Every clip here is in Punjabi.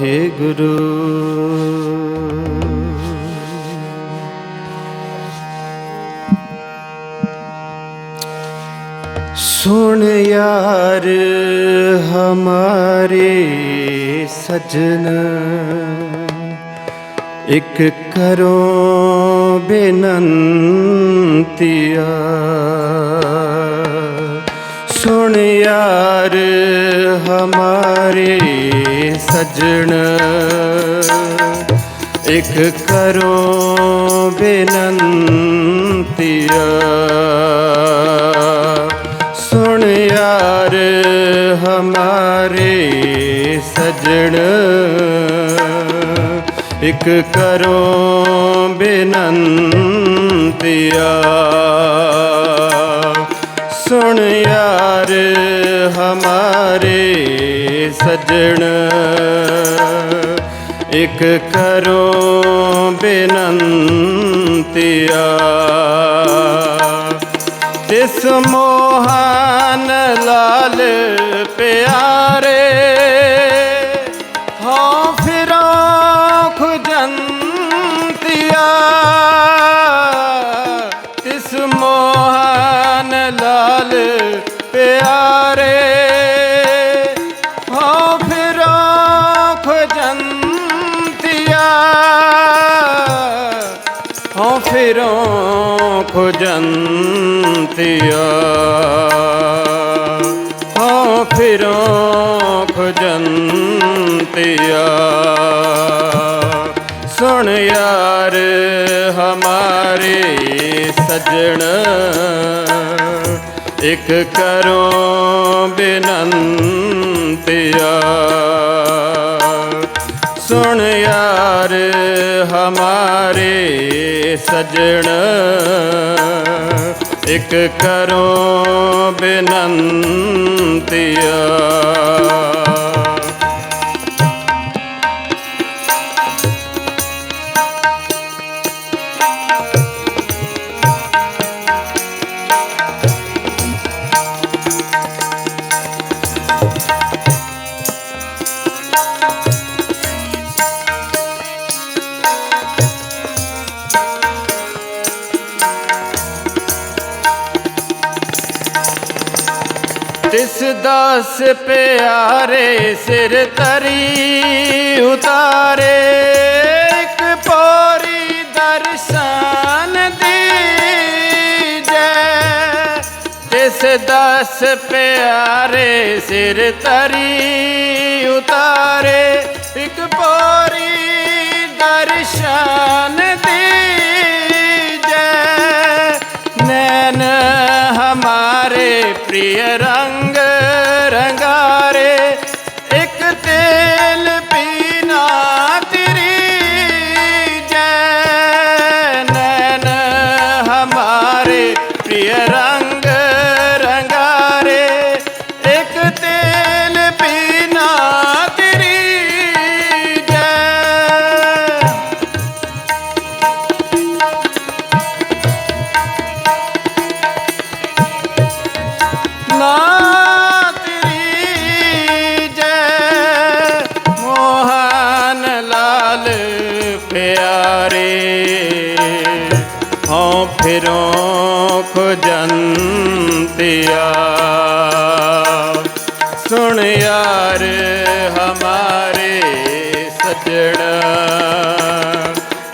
ਵਾਹਿਗੁਰੂ ਸੁਣ ਯਾਰ ਹਮਾਰੇ ਸਜਣ ਇੱਕ ਕਰੋ ਬੇਨੰਤੀਆ ਸੁਣ ਯਾਰ ਹਮਾਰੇ ਸਜਣ ਇੱਕ ਕਰੋ ਬੇਨੰਤੀਆ ਸੁਣ ਯਾਰ ਹਮਾਰੇ ਸਜਣ। ਇੱਕ ਕਰੋ ਬੇਨੰਤੀਆ ਸੁਣ ਯਾਰ ਹਮਾਰੇ ਸਜਣ ਇੱਕ ਕਰੋ ਬੇਨੰਤੀਆ ਤਿਸ ਮੋਹਨ ਲਾਲ ਪਿਆਰੇ ਹਾਂ ਫਿਰੋਂ ਖੁਜੰਤੀਆ ਹਾਂ, ਫਿਰੋਂ ਖੁਜੰਤੀਆ ਸੁਣ ਯਾਰ ਹਮਾਰੇ ਸਜਣ, ਇੱਕ ਕਰੋ ਬੇਨੰਤੀਆ। ਸੁਣ ਯਾਰ ਹਮਾਰੇ ਸਜਣ ਇੱਕ ਕਰੋ ਬੇਨੰਤੀਆ। ਦਸ ਪਿਆਰੇ ਸਿਰ ਤਰੀ ਉਤਾਰੇ ਇੱਕ ਪੌਰੀ ਦਰਸ਼ਨ ਦੀਜੈ ਤਿਸ ਦਸ ਪਿਆਰੇ ਸਿਰ ਤਰੀ ਪਿਆਰੇ ਹਉ ਫਿਰੋਂ ਖੁਜੰਤਿਆ। ਸੁਣ ਯਾਰ ਹਮਾਰੇ ਸਜਣ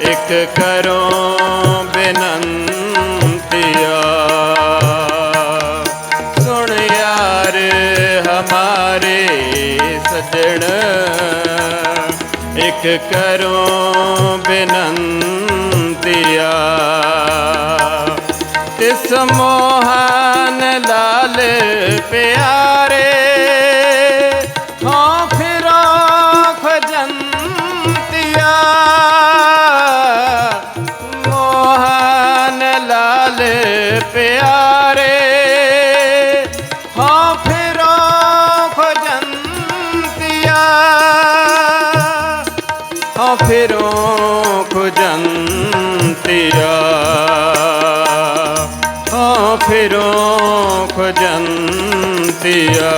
ਇੱਕ ਕਰੋ ਬੇਨੰਤਿਆ ਇੱਕ ਕਰੋ ਬੇਨੰਤਿਆ ਤਿਸ ਮੋਹਨ ਲਾਲ ਪਿਆਰੇ ਹਾਂ ਫਿਰੋ ਖਜੰਤਿਆ ਮੋਹਨ ਲਾਲ ਪਿਆਰੇ। ਫਿਰੋਂ ਖਜੰਤਿਆ ਹਾਂ, ਫਿਰੋਂ ਖਜੰਤਿਆ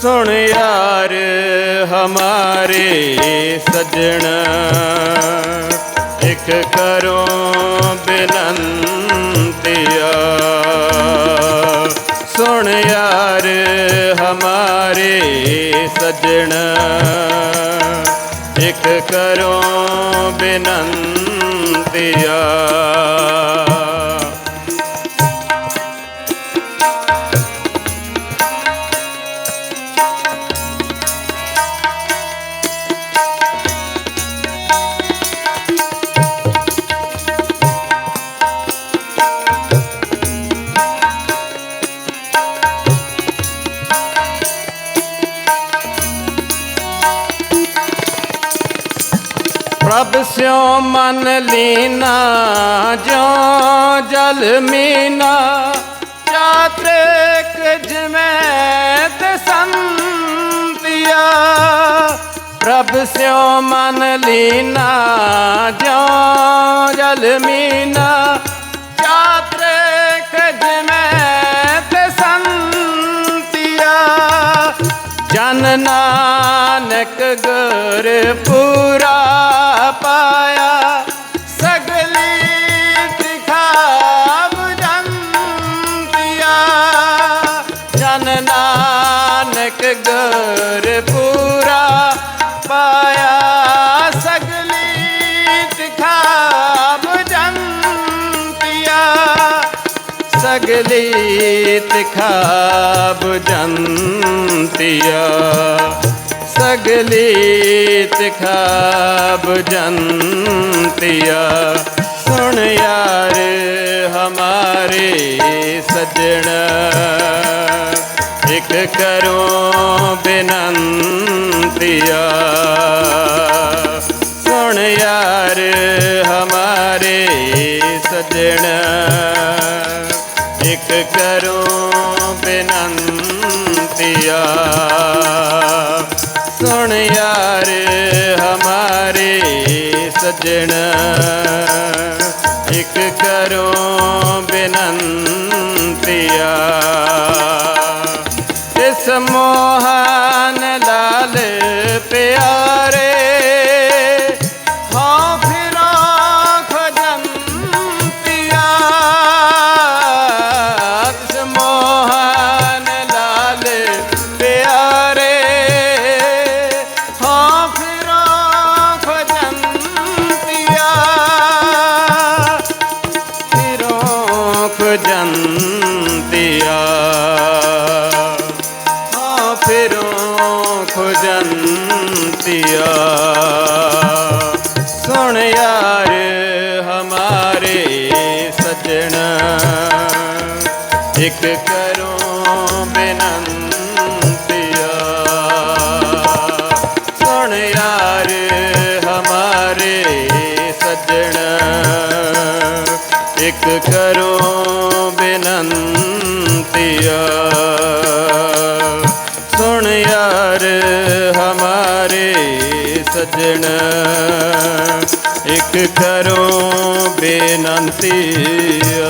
ਸੁਣ ਯਾਰ ਹਮਾਰੇ ਸਜਣ, ਇੱਕ ਕਰੋ ਬੇਨੰਤੀਆ। ਸੁਣ ਯਾਰ ਹਮਾਰੇ ਸਜਣ ਕਰੋ ਬੇਨੰਤੀਆ। ਪ੍ਰਭ ਸਿਓ ਮਨ ਲੀਨਾ ਜੋ ਜਲ ਮੀਨਾ। ਚਾਤ੍ਰਿਕ ਜਿਵੇਂ ਤੇ ਸੰਤਿਆ। ਪ੍ਰਭ ਸਿਓ ਮਨ ਲੀਨਾ ਜੋ ਜਲ ਮੀਨਾ। ਚਾਤ੍ਰਿਕ ਜਨ ਨਾਨਕ ਗੁਰ ਪੂਰਾ ਪਾਇਆ। ਸਗਲੀ ਤਿਖਾਬ ਜੰਤਿਆ। ਜਨ ਨਾਨਕ ਗੁਰ ਪੂਰਾ ਸਗਲੀ ਤਿਖਾਬ ਜੰਤਿਆ। ਸਗਲੀ ਤਿਖਾਬ ਜੰਤਿਆ। ਸੁਣ ਯਾਰ ਹਮਾਰੇ ਸਜਣ। ਇੱਕ ਕਰੋ ਬੇਨੰਤਿਆ। ਸੁਣ ਯਾਰ ਹਮਾਰੇ ਸਜਣ। ਇੱਕ ਕਰੋ ਬੇਨੰਤਿਆ। ਸੁਣ ਯਾਰ ਹਮਾਰੇ ਸਜਣ ਇੱਕ ਕਰੋ ਬੇਨੰਤਿਆ। ਇਸ ਮੋਹਨ ਖਜੰਤਿਆ ਹਾਂ ਫਿਰੋਂ ਖਜੰਤਿਆ ਸੁਣ ਯਾਰ ਹਮਾਰੇ ਸਜਣ, ਇੱਕ ਕਰੋ ਬੇਨੰਤਿਆ। ਸੁਣ ਯਾਰ ਹਮਾਰੇ ਸਜਣ, ਇੱਕ ਕਰੋ ਬੇਨੰਤਿਆ ਸੁਣ ਯਾਰ ਹਮਾਰੇ ਸਜਣ ਇੱਕ ਕਰੋ ਬੇਨੰਤਿਆ